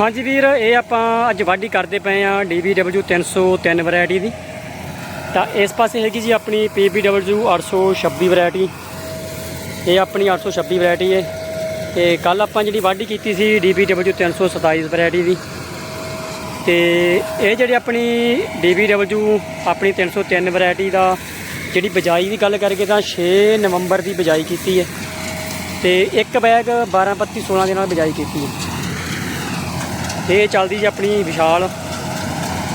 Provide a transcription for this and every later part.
ਹਾਂਜੀ ਵੀਰ, ਇਹ ਆਪਾਂ ਅੱਜ ਵਾਢੀ ਕਰਦੇ ਪਏ ਆ DBW 303 ਵੈਰਾਈਟੀ ਦੀ। ਤਾਂ ਇਸ ਪਾਸੇ ਹੈਗੀ ਜੀ ਆਪਣੀ PBW 826 ਵੈਰਾਈਟੀ। ਇਹ ਆਪਣੀ 826 ਵੈਰਾਈਟੀ ਹੈ। ਤੇ ਕੱਲ ਆਪਾਂ ਜਿਹੜੀ ਵਾਢੀ ਕੀਤੀ ਸੀ DBW 327 ਵੈਰਾਈਟੀ ਦੀ। ਤੇ ਇਹ ਜਿਹੜੀ ਆਪਣੀ DBW ਆਪਣੀ 303 ਵੈਰਾਈਟੀ ਦਾ ਜਿਹੜੀ ਬਿਜਾਈ ਦੀ ਗੱਲ ਕਰੀਏ ਤਾਂ 6 ਨਵੰਬਰ ਦੀ ਬਿਜਾਈ ਕੀਤੀ ਹੈ। ਤੇ ਇੱਕ ਬੈਗ 12 ਪੱਤੀ 16 ਦੇ ਨਾਲ ਬਿਜਾਈ ਕੀਤੀ ਹੈ। ਇਹ ਚੱਲਦੀ ਜੀ ਆਪਣੀ ਵਿਸ਼ਾਲ।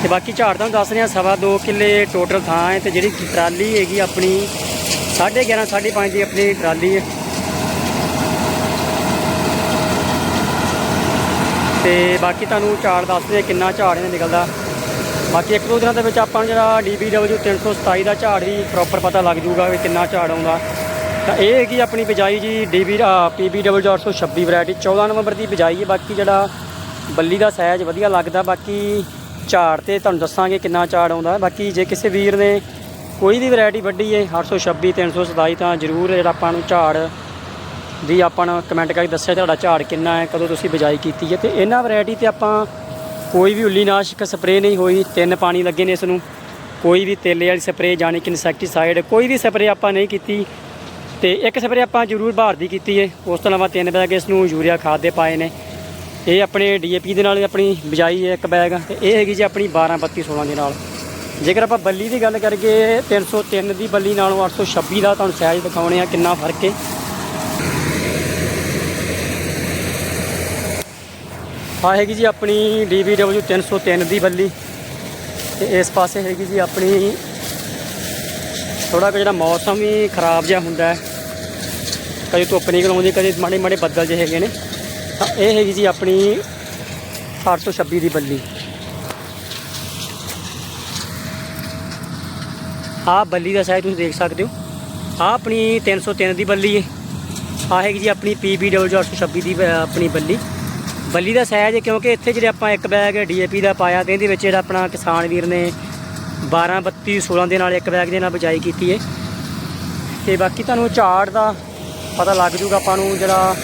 ਤੇ ਬਾਕੀ ਝਾੜ ਤੁਹਾਨੂੰ ਦੱਸ ਰਿਹਾ, ਸਵਾ 2 ਕਿੱਲੇ ਟੋਟਲ ਥਾਂ ਹੈ ਤੇ ਜਿਹੜੀ ਟਰਾਲੀ ਹੈਗੀ ਆਪਣੀ 11.5 5.5 ਦੀ ਆਪਣੀ ਟਰਾਲੀ ਹੈ। ਤੇ ਬਾਕੀ ਤੁਹਾਨੂੰ ਝਾੜ ਦੱਸਦੇ ਕਿੰਨਾ ਝਾੜ ਇਹਨੇ ਨਿਕਲਦਾ। ਬਾਕੀ ਇੱਕ ਦੋ ਦਿਨਾਂ ਦੇ ਵਿੱਚ ਆਪਾਂ ਨੂੰ ਜਿਹੜਾ DBW 327 ਦਾ ਝਾੜ ਵੀ ਪ੍ਰੋਪਰ ਪਤਾ ਲੱਗ ਜੂਗਾ ਵੀ ਕਿੰਨਾ ਝਾੜ ਆਉਂਦਾ। ਤਾਂ ਇਹ ਹੈਗੀ ਆਪਣੀ ਬਿਜਾਈ ਜੀ DB PBW 826 ਵੈਰਾਈਟੀ 14 ਨਵੰਬਰ ਦੀ ਬਿਜਾਈ ਹੈ। ਬਾਕੀ ਜਿਹੜਾ ਬੱਲੀ ਦਾ ਸਾਈਜ਼ ਵਧੀਆ ਲੱਗਦਾ, ਬਾਕੀ ਝਾੜ ਤੇ ਤੁਹਾਨੂੰ ਦੱਸਾਂਗੇ ਕਿੰਨਾ ਝਾੜ ਆਉਂਦਾ। ਬਾਕੀ ਜੇ ਕਿਸੇ ਵੀਰ ਨੇ ਕੋਈ ਵੀ ਵੈਰਾਈਟੀ ਵੱਢੀ ਹੈ 826 327 ਤਾਂ ਜ਼ਰੂਰ ਜਿਹੜਾ ਆਪਾਂ ਨੂੰ ਝਾੜ ਦੀ ਆਪਾਂ ਨੂੰ ਕਮੈਂਟ ਕਰਕੇ ਦੱਸਿਆ ਤੁਹਾਡਾ ਝਾੜ ਕਿੰਨਾ ਹੈ, ਕਦੋਂ ਤੁਸੀਂ ਬਿਜਾਈ ਕੀਤੀ ਹੈ ਤੇ ਇਹਨਾਂ ਵੈਰਾਈਟੀ ਤੇ ਆਪਾਂ ਕੋਈ ਵੀ ਉੱਲੀਨਾਸ਼ਕ ਸਪਰੇਅ ਨਹੀਂ ਹੋਈ, ਤਿੰਨ ਪਾਣੀ ਲੱਗੇ ਨੇ ਇਸ ਨੂੰ। ਕੋਈ ਵੀ ਤੇਲੇ ਵਾਲੀ ਸਪਰੇਅ ਜਾਣੀ ਕਿ ਇਨਸੈਕਟੀਸਾਈਡ, ਕੋਈ ਵੀ ਸਪਰੇਅ ਆਪਾਂ ਨਹੀਂ ਕੀਤੀ। ਤੇ ਇੱਕ ਸਪਰੇਅ ਆਪਾਂ ਜ਼ਰੂਰ ਬਾਹਰ ਦੀ ਕੀਤੀ ਹੈ ਉਸ ਤੋਂ ਇਲਾਵਾ ਤਿੰਨ ਬੈਗ ਇਸ ਨੂੰ ਯੂਰੀਆ ਖਾਦ ਦੇ ਪਾਏ ਨੇ। ਇਹ ਆਪਣੇ ਡੀਏਪੀ ਦੇ ਨਾਲ ਆਪਣੀ ਬਿਜਾਈ ਹੈ ਇੱਕ ਬੈਗ ਤੇ ਇਹ ਹੈਗੀ ਜੀ ਆਪਣੀ 12 32 16 ਦੇ ਨਾਲ। ਜੇਕਰ ਆਪਾਂ ਬੱਲੀ ਦੀ ਗੱਲ ਕਰੀਏ 303 ਦੀ ਬੱਲੀ ਨਾਲੋਂ 826 ਦਾ ਤੁਹਾਨੂੰ ਸਾਈਜ਼ ਦਿਖਾਉਣੇ ਆ ਕਿੰਨਾ ਫ਼ਰਕ ਹੈ ਆ ਹੈਗੀ ਜੀ ਆਪਣੀ DBW 303 ਦੀ ਬੱਲੀ। ਤੇ ਇਸ ਪਾਸੇ ਹੈਗੀ ਜੀ ਆਪਣੀ ਥੋੜਾ ਕੁ ਜਿਹੜਾ ਮੌਸਮ ਵੀ ਖਰਾਬ ਜਿਹਾ ਹੁੰਦਾ ਹੈ। ਕਦੇ ਧੁੱਪ ਨਿਕਲ ਆਉਂਦੀ, ਕਦੇ ਮਾੜੇ ਮਾੜੇ ਬੱਦਲ ਜਿਹੇ ਹੈਗੇ ਨੇ। ਤਾਂ ਇਹ ਹੈਗੀ ਜੀ ਆਪਣੀ 826 ਦੀ ਬੱਲੀ। ਆਹ ਬੱਲੀ ਦਾ ਸਾਈਜ਼ ਤੁਸੀਂ ਦੇਖ ਸਕਦੇ ਹੋ। ਆਹ ਆਪਣੀ 303 ਦੀ ਬੱਲੀ ਹੈ ਆਹ ਹੈਗੀ ਜੀ ਆਪਣੀ PBW 826 ਦੀ ਆਪਣੀ ਬੱਲੀ। ਬੱਲੀ ਦਾ ਸਾਈਜ਼ ਕਿਉਂਕਿ ਇੱਥੇ ਜਿਹੜੇ ਆਪਾਂ ਇੱਕ ਬੈਗ ਡੀਏਪੀ ਦਾ ਪਾਇਆ ਤੇ ਇਹਦੇ ਵਿੱਚ ਜਿਹੜਾ ਆਪਣਾ ਕਿਸਾਨ ਵੀਰ ਨੇ 12 32 16 ਦੇ ਨਾਲ ਇੱਕ ਬੈਗ ਦੇ ਨਾਲ ਬਿਜਾਈ ਕੀਤੀ ਹੈ ਤੇ ਬਾਕੀ ਤੁਹਾਨੂੰ ਝਾੜ ਦਾ ਪਤਾ ਲੱਗ ਜੂਗਾ ਆਪਾਂ ਨੂੰ ਜਿਹੜਾ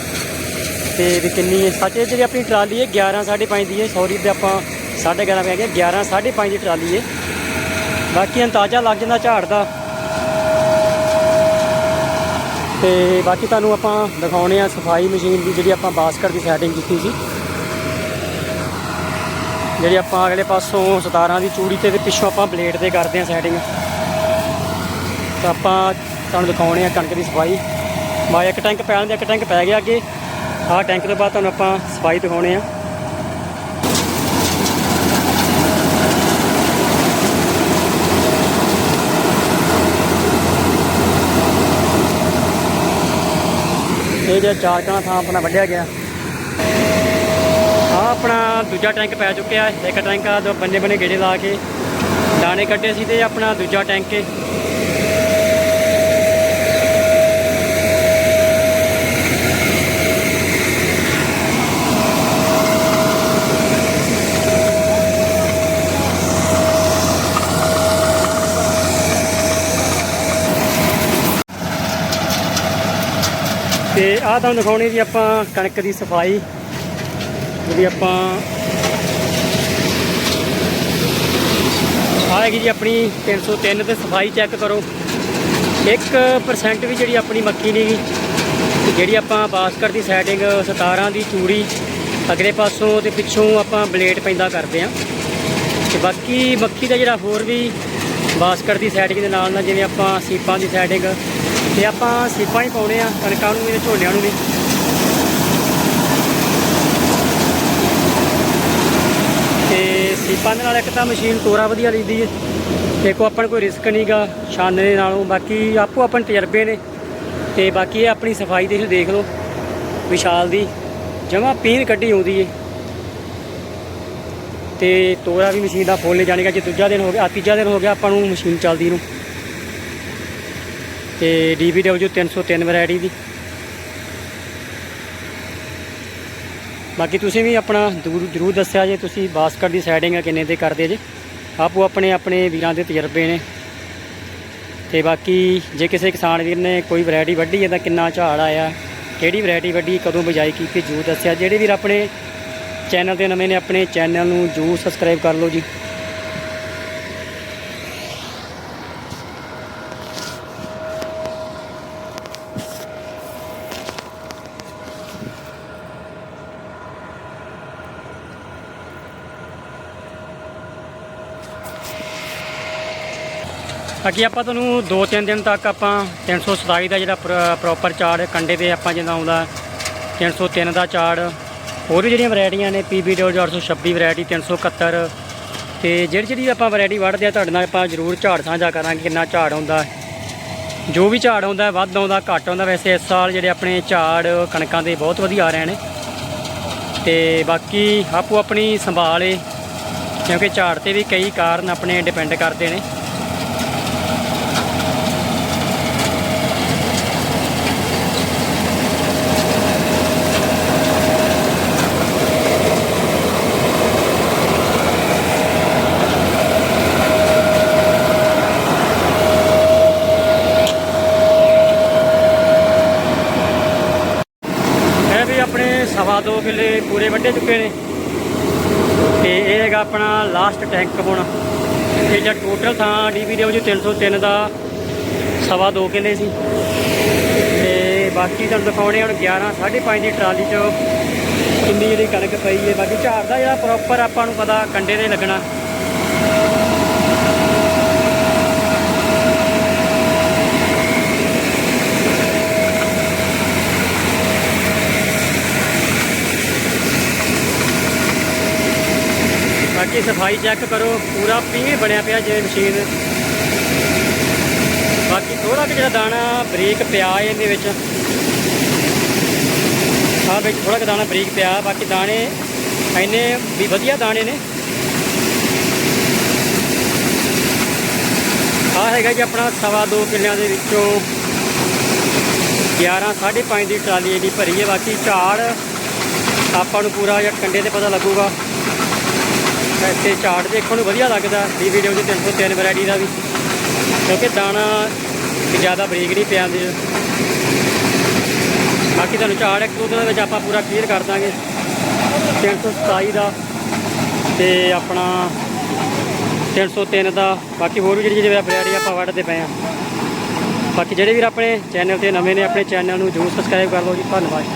ਤੇ ਵੀ ਕਿੰਨੀ ਹੈ? ਸੱਚ ਇਹ ਜਿਹੜੀ ਆਪਣੀ ਟਰਾਲੀ ਹੈ 11 5.5 ਦੀ ਹੈ। ਸੌਰੀ ਤੇ ਆਪਾਂ 11.5 ਪੈ ਗਿਆ 11 5.5 ਦੀ ਟਰਾਲੀ ਹੈ। ਬਾਕੀ ਅੰਦਾਜ਼ਾ ਲੱਗ ਜਾਂਦਾ ਝਾੜ ਦਾ। ਤੇ ਬਾਕੀ ਤੁਹਾਨੂੰ ਆਪਾਂ ਦਿਖਾਉਣੇ ਆ ਸਫ਼ਾਈ ਮਸ਼ੀਨ ਦੀ ਜਿਹੜੀ ਆਪਾਂ ਬਾਸਕਟ ਦੀ ਸੈਟਿੰਗ ਕੀਤੀ ਸੀ। ਜਿਹੜੀ ਆਪਾਂ ਅਗਲੇ ਪਾਸੋਂ 17 ਦੀ ਚੂੜੀ ਤੇ ਤੇ ਪਿੱਛੋਂ ਆਪਾਂ ਬਲੇਡ ਤੇ ਕਰਦੇ ਆ ਸੈਟਿੰਗ ਤਾਂ ਆਪਾਂ ਤੁਹਾਨੂੰ ਦਿਖਾਉਣੇ ਆ ਕਣਕ ਦੀ ਸਫ਼ਾਈ। ਬਾ, ਇੱਕ ਟੈਂਕ ਪੈਣ ਦੇ, ਇੱਕ ਟੈਂਕ ਪੈ ਗਿਆ ਅੱਗੇ। ਆਹ ਟੈਂਕ ਤੋਂ ਬਾਅਦ ਤੁਹਾਨੂੰ ਆਪਾਂ ਸਫ਼ਾਈ ਦਿਖਾਉਣੇ ਆ। ਇਹ ਜਿਹੜਾ ਚਾਰ ਕਣਾ ਥਾਂ ਆਪਣਾ ਵੱਢਿਆ ਗਿਆ। ਆ ਆਪਣਾ ਦੂਜਾ ਟੈਂਕ ਪੈ ਚੁੱਕਿਆ। ਇੱਕ ਟੈਂਕ ਆ ਦੋ ਬੰਨੇ ਬੰਨੇ ਗੇੜੇ ਲਾ ਕੇ। ਦਾਣੇ ਕੱਢੇ ਸੀ ਤੇ ਆਪਣਾ ਦੂਜਾ ਟੈਂਕ ਤੇ ਆਹ ਤੁਹਾਨੂੰ ਦਿਖਾਉਣੀ ਜੀ ਆਪਾਂ ਕਣਕ ਦੀ ਸਫ਼ਾਈ। ਜਿਹੜੀ ਆਪਾਂ ਆਏਗੀ ਜੀ ਆਪਣੀ 303 ਤੇ ਸਫ਼ਾਈ ਚੈੱਕ ਕਰੋ। 1% ਵੀ ਜਿਹੜੀ ਆਪਣੀ ਮੱਕੀ ਨਹੀਂ ਗਈ ਤੇ ਜਿਹੜੀ ਆਪਾਂ ਬਾਸਕਟ ਦੀ ਸੈਟਿੰਗ 17 ਦੀ ਚੂੜੀ ਅਗਲੇ ਪਾਸੋਂ ਤੇ ਪਿੱਛੋਂ ਆਪਾਂ ਬਲੇਡ ਪੈਂਦਾ ਕਰਦੇ ਆ। ਤੇ ਬਾਕੀ ਮੱਕੀ ਦਾ ਜਿਹੜਾ ਹੋਰ ਵੀ ਬਾਸਕਟ ਦੀ ਸੈਟਿੰਗ ਦੇ ਨਾਲ ਨਾਲ ਜਿਵੇਂ ਆਪਾਂ ਸੀਪਾਂ ਦੀ ਸੈਟਿੰਗ ਤੇ ਆਪਾਂ ਸੀਪਾਂ ਹੀ ਪਾਉਣੇ ਆ, ਕਣਕਾਂ ਨੂੰ ਵੀ ਤੇ ਝੋਲਿਆਂ ਨੂੰ ਵੀ। ਤੇ ਸੀਪਾਂ ਦੇ ਨਾਲ ਇੱਕ ਤਾਂ ਮਸ਼ੀਨ ਤੋਰਾ ਵਧੀਆ ਲੈਂਦੀ ਹੈ ਦੇਖੋ ਆਪਾਂ ਨੂੰ ਕੋਈ ਰਿਸਕ ਨਹੀਂਗਾ ਛਾਨਣੇ ਦੇ ਨਾਲੋਂ, ਬਾਕੀ ਆਪੋ ਆਪਣੇ ਤਜਰਬੇ ਨੇ, ਤੇ ਬਾਕੀ ਇਹ ਆਪਣੀ ਸਫ਼ਾਈ ਦੇ ਦੇਖ ਲਓ, ਵਿਸ਼ਾਲ ਦੀ, ਜਮਾ ਪੀਣ ਕੱਢੀ ਆਉਂਦੀ ਏ। ਤੇ ਤੋਰਾ ਵੀ ਮਸ਼ੀਨ ਦਾ ਫੁੱਲ ਜਾਣੇਗਾ, ਜੇ ਦੂਜਾ ਦਿਨ ਹੋ ਗਿਆ, ਆਹ ਤੀਜਾ ਦਿਨ ਹੋ ਗਿਆ ਆਪਾਂ ਨੂੰ ਮਸ਼ੀਨ ਚੱਲਦੀ ਨੂੰ। ਤੇ DBW 303 ਵੈਰਾਈਟੀ ਦੀ। ਬਾਕੀ ਤੁਸੀਂ ਵੀ ਆਪਣਾ ਜ਼ਰੂਰ ਜ਼ਰੂਰ ਦੱਸਿਆ ਜੇ ਤੁਸੀਂ ਬਾਸਕਟ ਦੀ ਸਾਈਡਿੰਗ ਆ, ਕਿੰਨੇ ਦੇ ਕਰਦੇ ਜੇ। ਆਪੋ ਆਪਣੇ ਆਪਣੇ ਵੀਰਾਂ ਦੇ ਤਜਰਬੇ ਨੇ। ਤੇ ਬਾਕੀ ਜੇ ਕਿਸੇ ਕਿਸਾਨ ਵੀਰ ਨੇ ਕੋਈ ਵੈਰਾਈਟੀ ਵੱਢੀ ਹੈ ਤਾਂ ਕਿੰਨਾ ਝਾੜ ਆਇਆ, ਕਿਹੜੀ ਵੈਰਾਈਟੀ ਵੱਢੀ, ਕਦੋਂ ਬਿਜਾਈ ਕੀਤੀ ਜੂ ਦੱਸਿਆ। ਜਿਹੜੇ ਵੀਰ ਆਪਣੇ ਚੈਨਲ ਤੇ ਨਵੇਂ ਨੇ, ਆਪਣੇ ਚੈਨਲ ਨੂੰ ਜਰੂਰ ਸਬਸਕ੍ਰਾਈਬ ਕਰ ਲਓ ਜੀ। ਬਾਕੀ ਆਪਾਂ ਤੁਹਾਨੂੰ 2-3 ਦਿਨ ਤੱਕ ਆਪਾਂ 327 ਦਾ ਜਿਹੜਾ ਪ੍ਰੋਪਰ ਚਾਰਟ ਕੰਡੇ ਤੇ ਆਪਾਂ ਜਿੱਦਾਂ ਆਉਂਦਾ 303 ਦਾ ਚਾਰਟ, ਹੋਰ ਵੀ ਜਿਹੜੀਆਂ ਵੈਰਾਈਟੀਆਂ ਨੇ PB 826 ਵੈਰਾਈਟੀ 371 ਤੇ ਜਿਹੜੀ ਜਿਹੜੀ ਆਪਾਂ ਵੈਰਾਈਟੀ ਵੜਦੇ ਆ, ਤੁਹਾਡੇ ਨਾਲ ਆਪਾਂ ਜ਼ਰੂਰ ਝਾੜ ਸਾਂਝਾ ਕਰਾਂਗੇ ਕਿੰਨਾ ਝਾੜ ਆਉਂਦਾ ਜੋ ਵੀ ਝਾੜ ਆਉਂਦਾ ਵੱਧ ਆਉਂਦਾ, ਘੱਟ ਆਉਂਦਾ, ਵੈਸੇ ਇਸ ਸਾਲ ਜਿਹੜੇ ਆਪਣੇ ਝਾੜ ਕਣਕਾਂ ਦੇ ਬਹੁਤ ਵਧੀਆ ਆ ਰਹੇ ਨੇ। ਤੇ ਬਾਕੀ ਆਪੋ ਆਪਣੀ ਸੰਭਾਲ ਏ, ਕਿਉਂਕਿ ਝਾੜ ਤੇ ਵੀ ਕਈ ਕਾਰਨ ਆਪਣੇ ਡਿਪੈਂਡ ਕਰਦੇ ਨੇ ਇਹ ਵੀ ਆਪਣੇ ਸਵਾ ਦੋ ਕਿੱਲੇ ਪੂਰੇ ਵੱਢੇ ਚੁੱਕੇ ਨੇ। ਤੇ ਇਹ ਹੈਗਾ ਆਪਣਾ ਲਾਸਟ ਟੈਂਕ ਹੁਣ। ਇਹ ਜਿਹੜਾ ਟੋਟਲ ਥਾਂ ਡੀਬੀ ਦੇ ਵਿੱਚ 303 ਦਾ ਸਵਾ ਦੋ ਕਿੱਲੇ ਸੀ। ਤੇ ਬਾਕੀ ਤੁਹਾਨੂੰ ਦਿਖਾਉਣੇ ਹੁਣ 11 5.5 ਦੀ ਟਰਾਲੀ 'ਚ ਕਿੰਨੀ ਜਿਹੜੀ ਕਣਕ ਪਈ ਹੈ। ਬਾਕੀ ਝਾੜ ਦਾ ਜਿਹੜਾ ਪ੍ਰੋਪਰ ਆਪਾਂ ਨੂੰ ਪਤਾ ਕੰਡੇ ਦੇ ਲੱਗਣਾ। ਬਾਕੀ ਸਫ਼ਾਈ ਚੈੱਕ ਕਰੋ, ਪੂਰਾ ਪੀਣ ਬਣਿਆ ਪਿਆ ਜੇ ਮਸ਼ੀਨ ਬਾਕੀ ਥੋੜਾ ਕਿ ਜਿਹੜਾ ਦਾਣਾ ਬਰੀਕ ਪਿਆ ਇਹਦੇ ਵਿੱਚ। ਆਹ ਵਿੱਚ ਥੋੜਾ ਕਿ ਦਾਣਾ ਬਰੀਕ ਪਿਆ, ਬਾਕੀ ਦਾਣੇ ਇੰਨੇ ਵੀ ਵਧੀਆ ਦਾਣੇ ਨੇ। ਆਹ ਹੈਗਾ ਜੀ ਆਪਣਾ ਸਵਾ ਦੋ ਕਿੱਲਿਆਂ ਦੇ ਵਿੱਚੋਂ 11 5.5 ਦੀ ਟਰਾਲੀ ਇਹਦੀ ਭਰੀ ਹੈ, ਬਾਕੀ ਝਾੜ ਆਪਾਂ ਨੂੰ ਪੂਰਾ ਜਾਂ ਕੰਡੇ ਤੇ ਪਤਾ ਲੱਗੂਗਾ। ਇੱਥੇ ਚਾਟ ਦੇਖਣ ਨੂੰ ਵਧੀਆ ਲੱਗਦਾ ਦੀ ਵੀਡੀਓ ਦੇ 303 ਵੈਰਾਈਟੀ ਦਾ ਵੀ। ਕਿਉਂਕਿ ਦਾਣਾ ਜ਼ਿਆਦਾ ਬਰੀਕ ਨਹੀਂ ਪਿਆ ਦੇ ਬਾਕੀ ਤੁਹਾਨੂੰ ਚਾਰਟ ਇੱਕ ਦੋ ਦਿਨਾਂ ਵਿੱਚ ਆਪਾਂ ਪੂਰਾ ਕਲੀਅਰ ਕਰ ਦਾਂਗੇ। 327 ਦਾ ਤੇ ਆਪਣਾ 303 ਦਾ। ਬਾਕੀ ਹੋਰ ਵੀ ਜਿਹੜੀ ਜਿਹੜੀ ਵੈਰਾਈਟੀ ਆਪਾਂ ਵੱਢਦੇ ਪਏ ਆ ਬਾਕੀ ਜਿਹੜੇ ਵੀ ਆਪਣੇ ਚੈਨਲ ਤੇ ਨਵੇਂ ਨੇ, ਆਪਣੇ ਚੈਨਲ ਨੂੰ ਜ਼ਰੂਰ ਸਬਸਕ੍ਰਾਈਬ ਕਰ ਲਓ ਜੀ। ਧੰਨਵਾਦ।